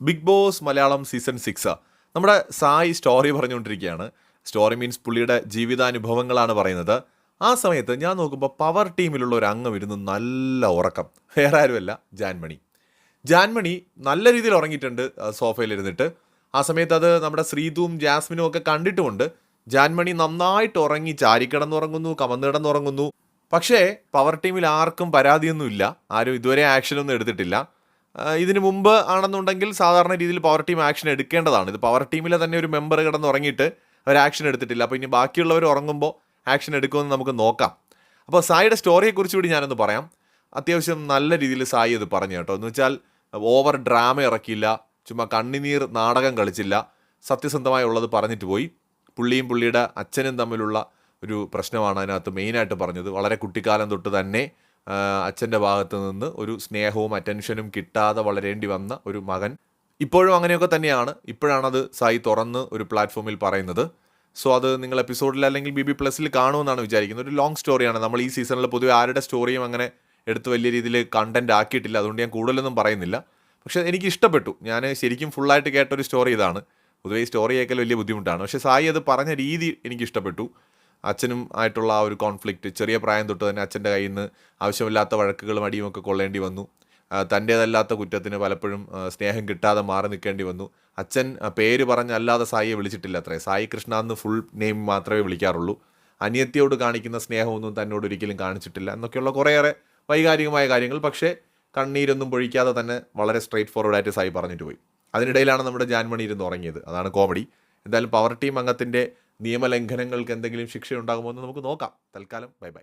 Bigg Boss Malayalam season six. നമ്മുടെ Sai story പറഞ്ഞുകൊണ്ടിരിക്കുകയാണ്. Story means പുള്ളിയുടെ ജീവിതാനുഭവങ്ങളാണ് പറയുന്നത്. ആ സമയത്ത് ഞാൻ നോക്കുമ്പോൾ പവർ ടീമിലുള്ള ഒരു അംഗം ഇരുന്ന് നല്ല ഉറക്കം. വേറെ ആരുമല്ല ജാൻമണി. ജാൻമണി നല്ല രീതിയിൽ ഉറങ്ങിയിട്ടുണ്ട് സോഫയിലിരുന്നിട്ട് ആ സമയത്ത് അത് നമ്മുടെ ശ്രീതുവും ജാസ്മിനും ഒക്കെ കണ്ടിട്ടുമുണ്ട്. ജാൻമണി നന്നായിട്ട് ഉറങ്ങി ചാരിക്കിടന്നുറങ്ങുന്നു കമന്നിടന്നുറങ്ങുന്നു പക്ഷേ പവർ ടീമിൽ ആർക്കും പരാതിയൊന്നുമില്ല. ആരും ഇതുവരെ ആക്ഷനൊന്നും എടുത്തിട്ടില്ല. ഇതിനു മുമ്പ് ആണെന്നുണ്ടെങ്കിൽ സാധാരണ രീതിയിൽ പവർ ടീം ആക്ഷൻ എടുക്കേണ്ടതാണ്. ഇത് പവർ ടീമിലെ തന്നെ ഒരു മെമ്പർ കിടന്നുറങ്ങിയിട്ട് അവർ ആക്ഷൻ എടുത്തിട്ടില്ല. അപ്പോൾ ഇനി ബാക്കിയുള്ളവർ ഉറങ്ങുമ്പോൾ ആക്ഷൻ എടുക്കുമെന്ന് നമുക്ക് നോക്കാം. അപ്പോൾ സായിയുടെ സ്റ്റോറിയെക്കുറിച്ച് കൂടി ഞാനൊന്ന് പറയാം. അത്യാവശ്യം നല്ല രീതിയിൽ സായി അത് പറഞ്ഞു കേട്ടോ. എന്ന് വെച്ചാൽ ഓവർ ഡ്രാമ ഇറക്കിയില്ല. ചുമ്മാ കണ്ണിനീർ നാടകം കളിച്ചില്ല. സത്യസന്ധമായി ഉള്ളത് പറഞ്ഞിട്ട് പോയി. പുള്ളിയും പുള്ളിയുടെ അച്ഛനും തമ്മിലുള്ള ഒരു പ്രശ്നമാണ് അതിനകത്ത് മെയിനായിട്ട് പറഞ്ഞത്. വളരെ കുട്ടിക്കാലം തൊട്ട് തന്നെ അച്ഛന്റെ ഭാഗത്ത് നിന്ന് ഒരു സ്നേഹവും അറ്റൻഷനും കിട്ടാതെ വളരേണ്ടി വന്ന ഒരു മകൻ. ഇപ്പോഴും അങ്ങനെയൊക്കെ തന്നെയാണ്. ഇപ്പോഴാണത് സായി തുറന്ന് ഒരു പ്ലാറ്റ്ഫോമിൽ പറയുന്നത്. സോ അത് നിങ്ങൾ എപ്പിസോഡിൽ അല്ലെങ്കിൽ ബി ബി പ്ലസിൽ കാണുമെന്നാണ് വിചാരിക്കുന്നത്. ഒരു ലോങ് സ്റ്റോറിയാണ് നമ്മൾ ഈ സീസണിൽ പൊതുവെ ആരുടെ സ്റ്റോറിയും അങ്ങനെ എടുത്ത് വലിയ രീതിയിൽ കണ്ടന്റ് ആക്കിയിട്ടില്ല. അതുകൊണ്ട് ഞാൻ കൂടുതലൊന്നും പറയുന്നില്ല. പക്ഷേ എനിക്ക് ഇഷ്ടപ്പെട്ടു. ഞാൻ ശരിക്കും ഫുള്ളായിട്ട് കേട്ട ഒരു സ്റ്റോറി ഇതാണ്. പൊതുവേ ഈ സ്റ്റോറി കേൾക്കൽ വലിയ ബുദ്ധിമുട്ടാണ്. പക്ഷേ സായി അത് പറഞ്ഞ രീതി എനിക്ക് ഇഷ്ടപ്പെട്ടു. അച്ഛനും ആയിട്ടുള്ള ആ ഒരു കോൺഫ്ലിക്റ്റ് ചെറിയ പ്രായം തൊട്ട് തന്നെ അച്ഛന്റെ കയ്യിൽ നിന്ന് ആവശ്യമില്ലാത്ത വഴക്കുകളും അടിയും ഒക്കെ കൊള്ളേണ്ടി വന്നു. തന്റേതല്ലാത്ത കുറ്റത്തിന് പലപ്പോഴും സ്നേഹം കിട്ടാതെ മാറി നിൽക്കേണ്ടി വന്നു. അച്ഛൻ പേര് പേര് പറഞ്ഞല്ലാതെ സായിയെ വിളിച്ചിട്ടില്ല അത്രേ. സായി കൃഷ്ണ എന്ന് ഫുൾ നെയിം മാത്രമേ വിളിക്കാറുള്ളൂ. അനിയത്തിയോട് കാണിക്കുന്ന സ്നേഹമൊന്നും തന്നോട് ഒരിക്കലും കാണിച്ചിട്ടില്ല എന്നൊക്കെയുള്ള കുറേയേറെ വൈകാരികമായ കാര്യങ്ങൾ. പക്ഷേ കണ്ണീരൊന്നും പൊഴിക്കാതെ തന്നെ വളരെ സ്ട്രെയിറ്റ് ഫോർവേഡായിട്ട് സായി പറഞ്ഞിട്ട് പോയി. അതിനിടയിലാണ് നമ്മുടെ ജാൻമണി ഇരുന്ന് ഉറങ്ങിയത്. അതാണ് കോമഡി എന്തായാലും പവർ ടീം അംഗത്തിന്റെ നിയമലംഘനങ്ങൾക്ക് എന്തെങ്കിലും ശിക്ഷ ഉണ്ടാകുമോ എന്ന് നമുക്ക് നോക്കാം. തൽക്കാലം ബൈ ബൈ.